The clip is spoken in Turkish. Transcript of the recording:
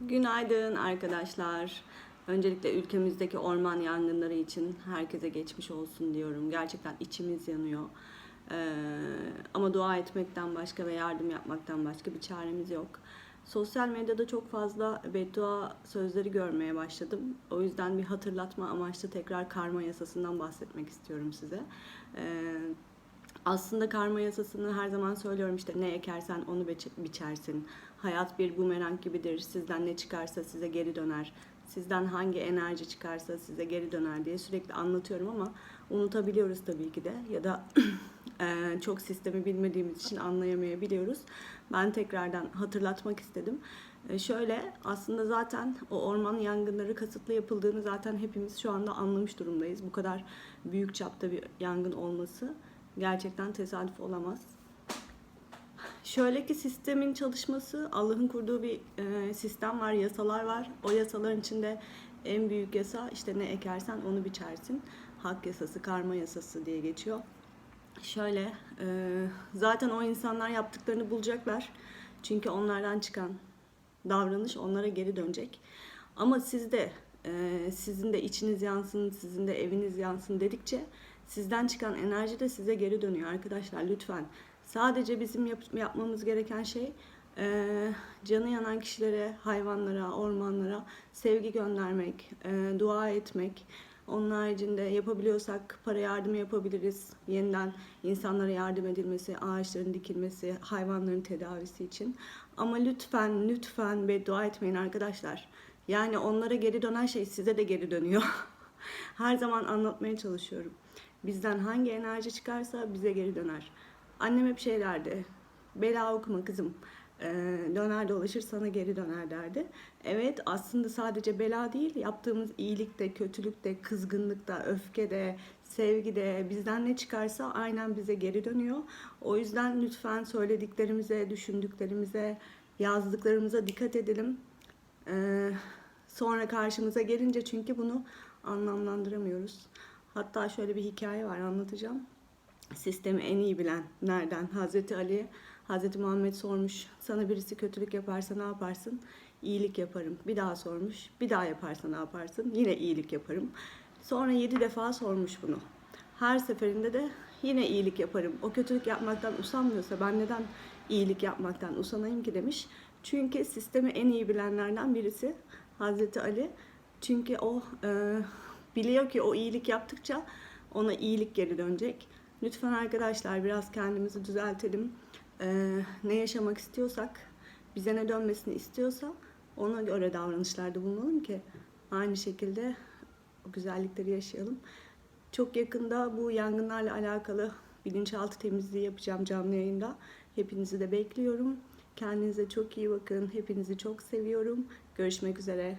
Günaydın arkadaşlar. Öncelikle ülkemizdeki orman yangınları için herkese geçmiş olsun diyorum. Gerçekten içimiz yanıyor. Ee, ama dua etmekten başka ve yardım yapmaktan başka bir çaremiz yok. Sosyal medyada çok fazla beddua sözleri görmeye başladım. O yüzden bir hatırlatma amaçlı tekrar karma yasasından bahsetmek istiyorum size. Ee, aslında karma yasasını her zaman söylüyorum işte ne ekersen onu biç- biçersin. Hayat bir bumerang gibidir. Sizden ne çıkarsa size geri döner. Sizden hangi enerji çıkarsa size geri döner diye sürekli anlatıyorum ama unutabiliyoruz tabii ki de ya da çok sistemi bilmediğimiz için anlayamayabiliyoruz. Ben tekrardan hatırlatmak istedim. Şöyle aslında zaten o orman yangınları kasıtlı yapıldığını zaten hepimiz şu anda anlamış durumdayız. Bu kadar büyük çapta bir yangın olması gerçekten tesadüf olamaz. Şöyle ki sistemin çalışması Allah'ın kurduğu bir e, sistem var, yasalar var. O yasaların içinde en büyük yasa işte ne ekersen onu biçersin. Hak yasası, karma yasası diye geçiyor. Şöyle e, zaten o insanlar yaptıklarını bulacaklar. Çünkü onlardan çıkan davranış onlara geri dönecek. Ama siz de e, sizin de içiniz yansın, sizin de eviniz yansın dedikçe sizden çıkan enerji de size geri dönüyor arkadaşlar lütfen. Sadece bizim yap- yapmamız gereken şey e, canı yanan kişilere, hayvanlara, ormanlara sevgi göndermek, e, dua etmek. Onun haricinde yapabiliyorsak para yardımı yapabiliriz. Yeniden insanlara yardım edilmesi, ağaçların dikilmesi, hayvanların tedavisi için. Ama lütfen, lütfen beddua etmeyin arkadaşlar. Yani onlara geri dönen şey size de geri dönüyor. Her zaman anlatmaya çalışıyorum. Bizden hangi enerji çıkarsa bize geri döner. Annem hep şey derdi. Bela okuma kızım. Ee, döner dolaşır sana geri döner derdi. Evet aslında sadece bela değil yaptığımız iyilikte, kötülükte, kızgınlıkta, öfkede, sevgide bizden ne çıkarsa aynen bize geri dönüyor. O yüzden lütfen söylediklerimize, düşündüklerimize, yazdıklarımıza dikkat edelim. Ee, sonra karşımıza gelince çünkü bunu anlamlandıramıyoruz. Hatta şöyle bir hikaye var anlatacağım. Sistemi en iyi bilen nereden? Hazreti Ali, Hazreti Muhammed sormuş. Sana birisi kötülük yaparsa ne yaparsın? İyilik yaparım. Bir daha sormuş. Bir daha yaparsa ne yaparsın? Yine iyilik yaparım. Sonra yedi defa sormuş bunu. Her seferinde de yine iyilik yaparım. O kötülük yapmaktan usanmıyorsa ben neden iyilik yapmaktan usanayım ki demiş. Çünkü sistemi en iyi bilenlerden birisi Hazreti Ali. Çünkü o e, biliyor ki o iyilik yaptıkça ona iyilik geri dönecek. Lütfen arkadaşlar biraz kendimizi düzeltelim. E, ne yaşamak istiyorsak, bize ne dönmesini istiyorsa ona göre davranışlarda bulunalım ki aynı şekilde o güzellikleri yaşayalım. Çok yakında bu yangınlarla alakalı bilinçaltı temizliği yapacağım canlı yayında. Hepinizi de bekliyorum. Kendinize çok iyi bakın. Hepinizi çok seviyorum. Görüşmek üzere.